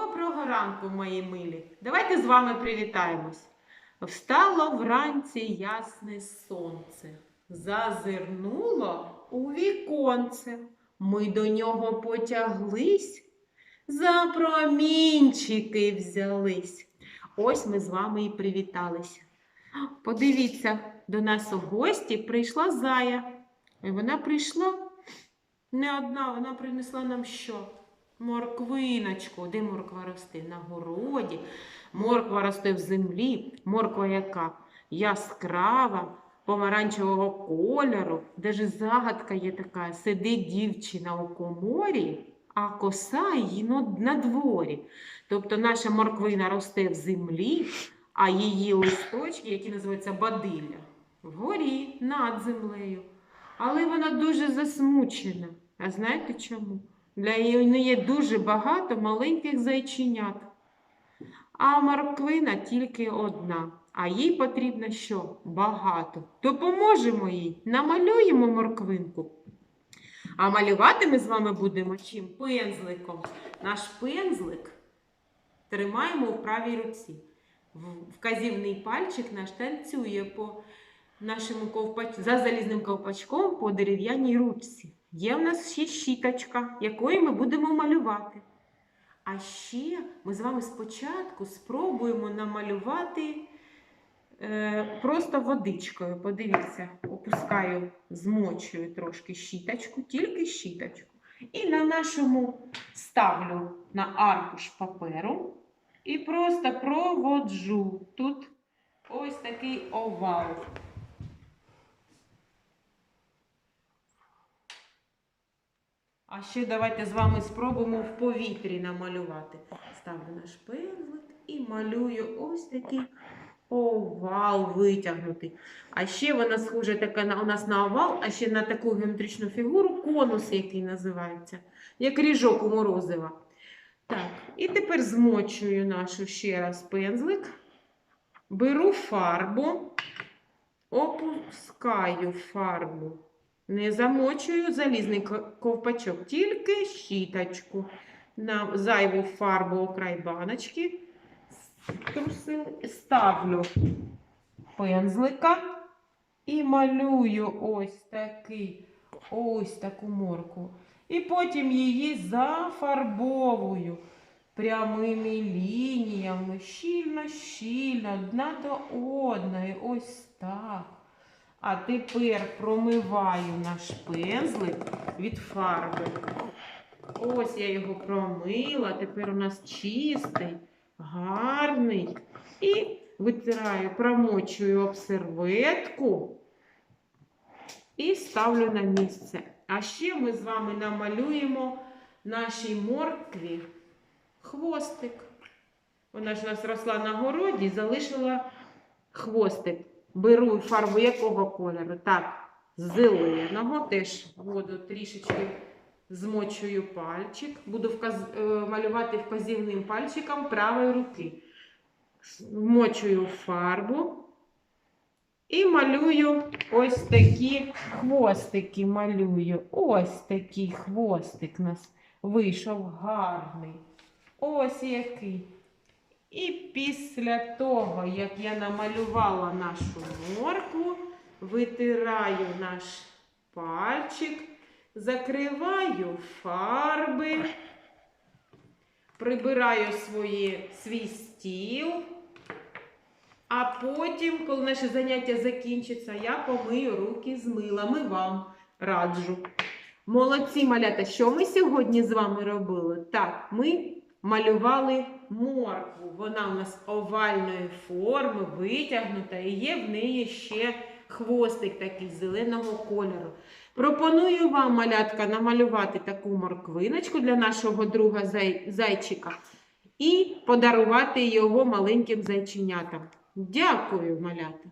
Доброго ранку, мої милі. Давайте з вами привітаємось. Встало вранці ясне сонце, зазирнуло у віконце. Ми до нього потяглись, за промінчики взялись. Ось ми з вами і привіталися. Подивіться, до нас у гості прийшла зая. І вона прийшла не одна, вона принесла нам що? Морквиночку. Де морква росте? На городі. Морква росте в землі. Морква яка? Яскрава, помаранчевого кольору. Даже загадка є така. Сидить дівчина у коморі, а коса її на дворі. Тобто наша морквина росте в землі, а її листочки, які називаються бадилля, вгорі над землею. Але вона дуже засмучена. А знаєте чому? Для неї є дуже багато маленьких зайченят. А морквина тільки одна. А їй потрібно що? Багато. Допоможемо їй, намалюємо морквинку. А малювати ми з вами будемо чим? Пензликом. Наш пензлик тримаємо у правій руці. Вказівний пальчик наш танцює по нашому ковпач... за залізним ковпачком по дерев'яній ручці. Є в нас ще щіточка, якою ми будемо малювати. А ще ми з вами спочатку спробуємо намалювати е, просто водичкою. Подивіться, опускаю, змочую трошки щіточку, тільки щіточку. І на нашому ставлю на аркуш паперу і просто проводжу. Тут ось такий овал. А ще давайте з вами спробуємо в повітрі намалювати. Ставлю наш пензлик і малюю ось такий овал витягнутий. А ще вона схожа така на, у нас на овал, а ще на таку геометричну фігуру конус, який називається, як ріжок у морозива. Так, і тепер змочую нашу ще раз пензлик, беру фарбу, опускаю фарбу. Не замочую залізний ковпачок, тільки щіточку. На зайву фарбу о край баночки ставлю пензлика і малюю ось такий, ось таку морку. І потім її зафарбовую прямими лініями, щільно-щільно, одна до одної. Ось так. А тепер промиваю наш пензлик від фарби. Ось я його промила. Тепер у нас чистий, гарний. І витираю, промочую об серветку і ставлю на місце. А ще ми з вами намалюємо нашій моркві хвостик. Вона ж у нас росла на городі, залишила хвостик. Беру фарбу якого кольору? Так, зеленого. Теж воду трішечки змочую пальчик. Буду вказ... е, малювати вказівним пальчиком правої руки. Вмочую фарбу і малюю ось такі хвостики. Малюю. Ось такий хвостик у нас вийшов гарний. Ось який. І після того, як я намалювала нашу моркву, витираю наш пальчик, закриваю фарби, прибираю своє, свій стіл. А потім, коли наше заняття закінчиться, я помию руки з милами вам раджу. Молодці малята, що ми сьогодні з вами робили? Так, ми малювали моркву. Вона у нас овальної форми, витягнута, і є в неї ще хвостик такий зеленого кольору. Пропоную вам, малятка, намалювати таку морквиночку для нашого друга зай- зайчика і подарувати його маленьким зайченятам. Дякую, малята!